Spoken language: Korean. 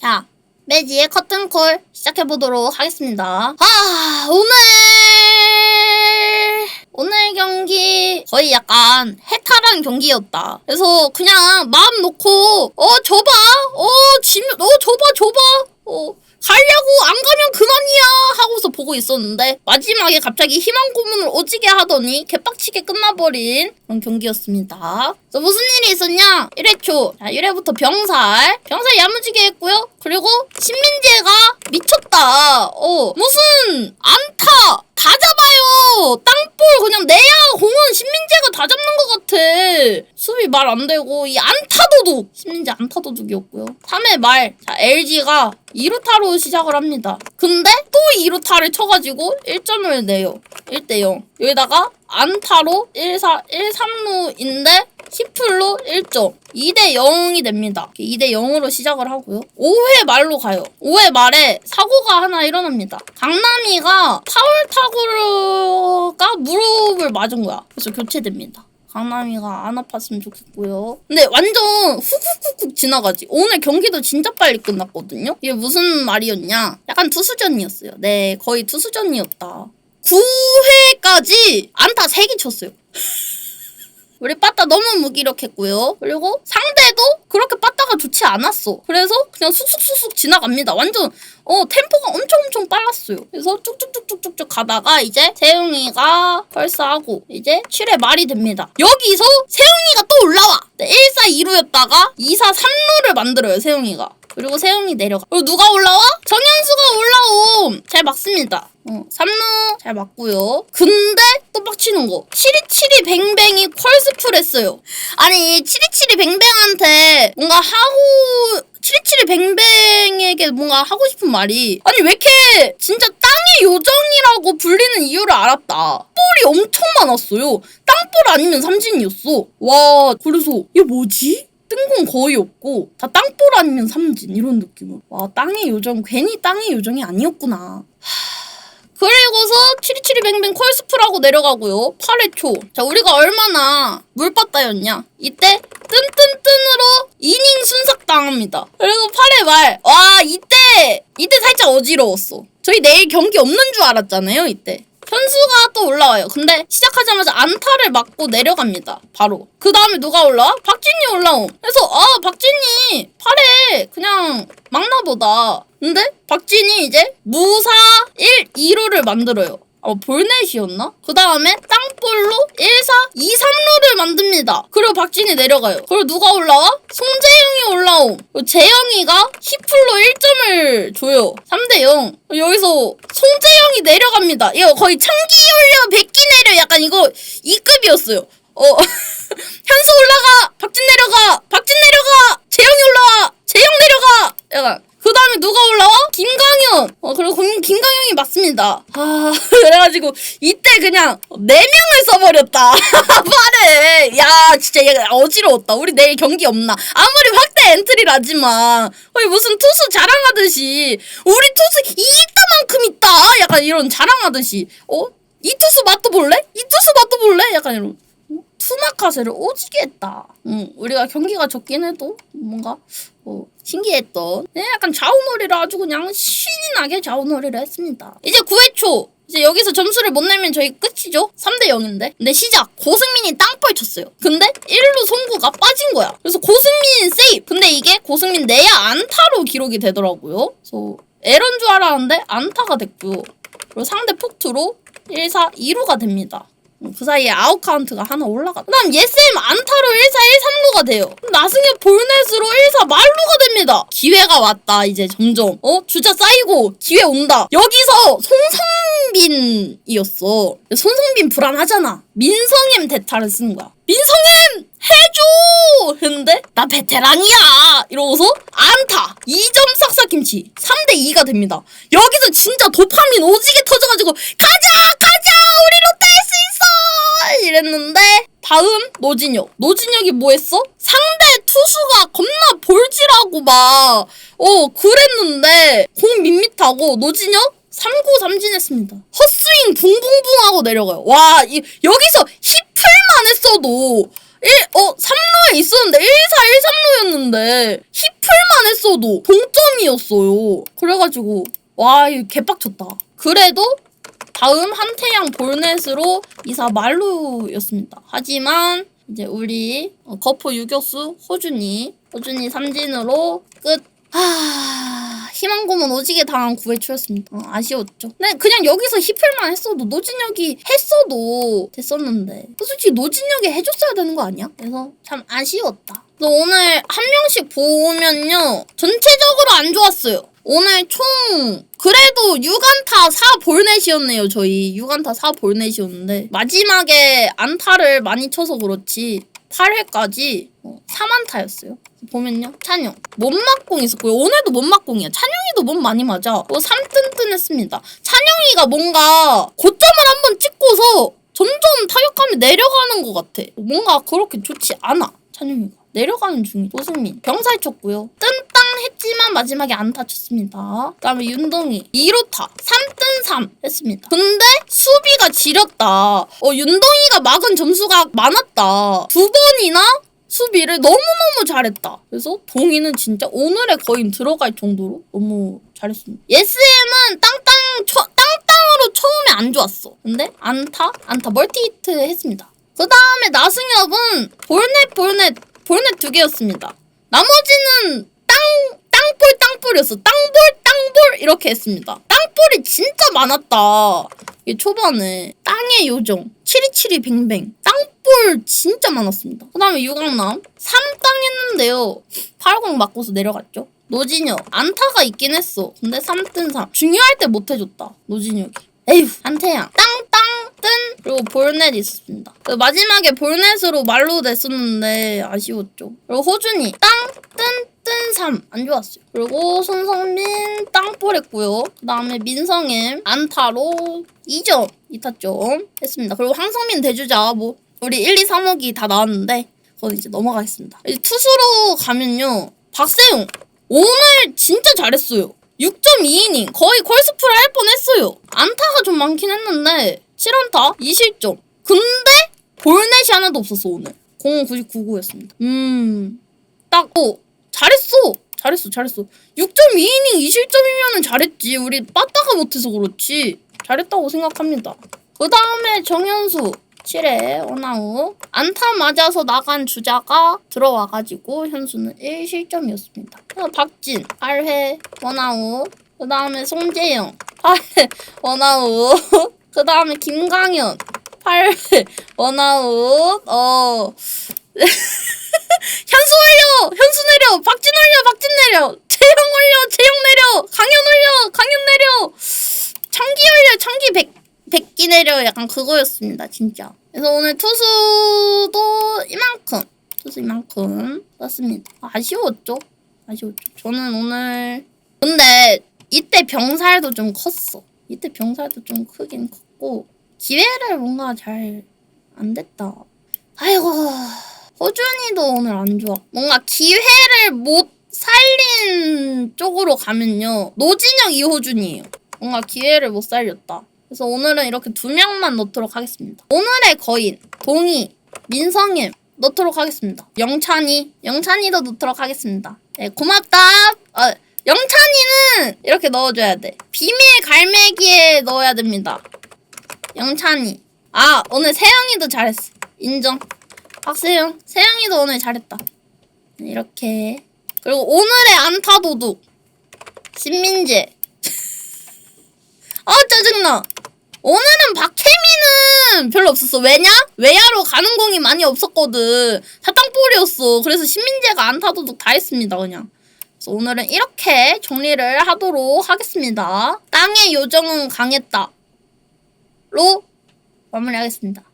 자, 매지의 커튼콜 시작해보도록 하겠습니다. 아, 오늘, 오늘 경기 거의 약간 해탈한 경기였다. 그래서 그냥 마음 놓고, 어, 줘봐. 어, 지면, 어, 줘봐, 줘봐. 어, 가려고 안 가면 하고서 보고 있었는데 마지막에 갑자기 희망 고문을 오지게 하더니 개빡치게 끝나버린 그런 경기였습니다. 그래서 무슨 일이 있었냐? 1회 초. 자, 1회부터 병살. 병살 야무지게 했고요. 그리고 신민재가 미쳤다. 어, 무슨 안타 다 잡아요. 땅볼 그냥 내야 공은 신민재가 다 잡는 것 말 안 되고 이 안타 도둑 신민재 안타 도둑이었고요. 3회 말. 자, LG가 2루타로 시작을 합니다. 근데 또 2루타를 쳐가지고 1점을 내요. 1대 0. 여기다가 안타로 1, 4, 1, 3루인데 히플로 1점. 2대 0이 됩니다. 2대 0으로 시작을 하고요. 5회 말로 가요. 5회 말에 사고가 하나 일어납니다. 강남이가 파울 타구가 무릎을 맞은 거야. 그래서 교체됩니다. 강남이가 안 아팠으면 좋겠고요. 근데 완전 훅훅훅훅 지나가지. 오늘 경기도 진짜 빨리 끝났거든요. 이게 무슨 말이었냐? 약간 투수전이었어요. 네, 거의 투수전이었다. 9회까지 안타 3개 쳤어요. 우리 빠따 너무 무기력했고요. 그리고 상대도 그렇게 빠따가 좋지 않았어. 그래서 그냥 쑥쑥쑥쑥 지나갑니다. 완전 어 템포가 엄청 엄청 빨랐어요. 그래서 쭉쭉쭉쭉쭉 가다가 이제 세웅이가 펄스하고 이제 7회 말이 됩니다. 여기서 세웅이가 또 올라와. 네, 1사 2루였다가 2사 3루를 만들어요. 세웅이가. 그리고 세웅이 내려가. 그리고 누가 올라와? 정현수가 올라옴. 잘 막습니다. 어, 3루 잘 맞고요. 근데 또 빡치는 거. 치리치리 뱅뱅이 컬스풀 했어요. 아니, 치리치리 뱅뱅한테 뭔가 하고, 치리치리 뱅뱅에게 뭔가 하고 싶은 말이. 아니, 왜 이렇게 진짜 땅의 요정이라고 불리는 이유를 알았다. 볼이 엄청 많았어요. 땅볼 아니면 삼진이었어. 와, 그래서, 이게 뭐지? 뜬공 거의 없고 다 땅볼 아니면 삼진 이런 느낌으로. 와 땅의 요정 괜히 땅의 요정이 아니었구나. 그리고서 치리치리뱅뱅 콜스프라고 내려가고요. 8회 초 자 우리가 얼마나 물바다였냐? 이때 뜬뜬뜬으로 이닝 순삭 당합니다. 그리고 8회 말 와 이때 이때 살짝 어지러웠어. 저희 내일 경기 없는 줄 알았잖아요 이때 현수가 또 올라와요. 근데 시작하자마자 안타를 맞고 내려갑니다. 바로. 그 다음에 누가 올라와? 박진이 올라옴. 그래서 아 박진이 8회 그냥 막나보다. 근데 박진이 이제 무사 1, 2루를 만들어요. 어, 볼넷이었나? 그 다음에 땅볼로 1, 4, 2, 3루를 만듭니다. 그리고 박진이 내려가요. 그리고 누가 올라와? 송재영이 올라옴. 그리고 재영이가 히플로 1점을 줘요. 3대 0. 여기서 송재영이 내려갑니다. 이거 거의 창기 올려 백기 내려 약간 이거 2급이었어요. 어, 현수 올라가! 박진 내려가! 박진 내려가! 재영이 올라와! 재영 내려가! 약간. 그 다음에 누가? 김강현! 어, 그리고 김, 김강현이 맞습니다. 아, 그래가지고, 이때 그냥, 네 명을 써버렸다. 말해. 야, 진짜 얘가 어지러웠다. 우리 내일 경기 없나. 아무리 확대 엔트리라지만, 어이, 무슨 투수 자랑하듯이, 우리 투수 이따만큼 있다. 약간 이런 자랑하듯이, 어? 이 투수 맛도 볼래? 이 투수 맛도 볼래? 약간 이런. 투마카세를 오지게 했다. 응, 우리가 경기가 적긴 해도 뭔가 어, 신기했던 네, 약간 좌우놀이를 아주 그냥 신이 나게 좌우놀이를 했습니다. 이제 9회 초 이제 여기서 점수를 못 내면 저희 끝이죠? 3대 0인데. 근데 시작 고승민이 땅볼 쳤어요. 근데 1루 송구가 빠진 거야. 그래서 고승민 세이브. 근데 이게 고승민 내야 안타로 기록이 되더라고요. 그래서 에런 줄 알았는데 안타가 됐고요. 그리고 상대 폭투로 1, 4, 2루가 됩니다. 그 사이에 아웃 카운트가 하나 올라가. 그 다음 예쌤 안타로 1, 4, 1, 3루가 돼요. 나승엽 볼넷으로 1, 4 말루가 됩니다. 기회가 왔다 이제 점점. 어? 주자 쌓이고 기회 온다. 여기서 손성빈이었어. 손성빈 불안하잖아. 민성엠 대타를 쓰는 거야. 민성엠 해줘! 했는데 나 베테랑이야! 이러고서 안타 2점 싹싹 김치 3대 2가 됩니다. 여기서 진짜 도파민 오지게 터져가지고 가 이랬는데 다음 노진혁 노진혁이 뭐 했어? 상대 투수가 겁나 볼질하고 막 어 그랬는데 공 밋밋하고 노진혁 3구 삼진했습니다. 헛스윙 붕붕붕 하고 내려가요. 와, 이, 여기서 히플만 했어도 1, 어, 3루에 있었는데 1, 4, 1, 3루였는데 히플만 했어도 동점이 홈런이었어요. 그래가지고 와 개빡쳤다. 그래도 다음 한태양 볼넷으로 이사 말루였습니다. 하지만 이제 우리 어, 거포 유격수 호준이 호준이 삼진으로 끝. 하... 희망고문 오지게 당한 9회 초였습니다. 어, 아쉬웠죠. 근데 그냥 여기서 히플만 했어도 노진혁이 했어도 됐었는데 솔직히 노진혁이 해줬어야 되는 거 아니야? 그래서 참 아쉬웠다. 그래서 오늘 한 명씩 보면요 전체적으로 안 좋았어요. 오늘 총 그래도 6안타 4볼넷이었네요 저희 6안타 4볼넷이었는데 마지막에 안타를 많이 쳐서 그렇지 8회까지 어, 3안타였어요. 보면요. 찬영 못막공 있었고요. 오늘도 못막공이야 찬영이도 못 많이 맞아. 어, 3뜬뜬했습니다. 찬영이가 뭔가 고점을 한번 찍고서 점점 타격감이 내려가는 것 같아. 뭔가 그렇게 좋지 않아 찬영이가. 내려가는 중이 조승민. 병살 쳤고요. 뜬땅 했지만 마지막에 안타 쳤습니다. 그다음에 윤동희. 2루타. 3뜬 3 했습니다. 근데 수비가 지렸다. 어 윤동희가 막은 점수가 많았다. 두 번이나 수비를 너무너무 잘했다. 그래서 동이는 진짜 오늘의 거인 들어갈 정도로 너무 잘했습니다. 예스엠은 땅땅 쳐, 땅땅으로 처음에 안 좋았어. 근데 안타 안타 멀티 히트 했습니다. 그 다음에 나승엽은 볼넷 볼넷 볼넷 두 개였습니다. 나머지는 땅 땅볼 땅볼이었어. 땅볼 땅볼 이렇게 했습니다. 땅볼이 진짜 많았다. 이 초반에 땅의 요정 치리치리 뱅뱅 땅 볼 진짜 많았습니다. 그 다음에 유강남 3땅 했는데요. 8공 맞고서 내려갔죠. 노진혁 안타가 있긴 했어. 근데 3뜬 3 중요할 때 못해줬다. 노진혁이. 에휴 한태양 땅땅 뜬 그리고 볼넷 있었습니다. 그 마지막에 볼넷으로 말로 냈었는데 아쉬웠죠. 그리고 호준이 땅뜬 뜬 3안 좋았어요. 그리고 손성민 땅볼 했고요. 그 다음에 민성엠 안타로 2점 2타점 했습니다. 그리고 황성민 대주자 뭐 우리 1, 2, 3억이 다 나왔는데 그건 이제 넘어가겠습니다. 이제 투수로 가면요. 박세용 오늘 진짜 잘했어요. 6.2이닝 거의 콜스프를 할 뻔했어요. 안타가 좀 많긴 했는데 7안타 2실점. 근데 볼넷이 하나도 없었어 오늘. 099구였습니다. 음. 딱 어, 잘했어. 잘했어. 잘했어. 6.2이닝 2실점이면은 잘했지. 우리 빠따가 못해서 그렇지. 잘했다고 생각합니다. 그 다음에 정현수 7회 원아웃 안타 맞아서 나간 주자가 들어와가지고 현수는 1실점이었습니다. 박진 8회 원아웃 그 다음에 송재영 8회 원아웃 그 다음에 김강현 8회 원아웃. 어. 현수 올려 현수 내려 박진 내려 재영 올려 재영 내려 강현 올려 강현 내려 창기 올려 창기 백 내려 약간 그거였습니다 진짜. 그래서 오늘 투수도 이만큼 투수 이만큼 썼습니다. 아쉬웠죠? 아쉬웠죠. 저는 오늘 근데 이때 병살도 좀 컸어. 이때 병살도 좀 크긴 컸고 기회를 뭔가 잘 안 됐다. 아이고 호준이도 오늘 안 좋아. 뭔가 기회를 못 살린 쪽으로 가면요. 노진영 이호준이에요. 뭔가 기회를 못 살렸다 그래서 오늘은 이렇게 두 명만 넣도록 하겠습니다. 오늘의 거인 동희, 민성임 넣도록 하겠습니다. 영찬이, 영찬이도 넣도록 하겠습니다. 네, 고맙다. 어, 영찬이는 이렇게 넣어줘야 돼. 비밀 갈매기에 넣어야 됩니다. 영찬이. 아 오늘 세영이도 잘했어. 인정. 박세영, 세영이도 오늘 잘했다. 네, 이렇게. 그리고 오늘의 안타 도둑 신민재. 아 짜증나. 오늘은 박혜민은 별로 없었어. 왜냐? 외야로 가는 공이 많이 없었거든. 사땅볼이었어. 그래서 신민재가 안타 도둑 다 했습니다, 그냥. 그래서 오늘은 이렇게 정리를 하도록 하겠습니다. 땅의 요정은 강했다. 로 마무리하겠습니다.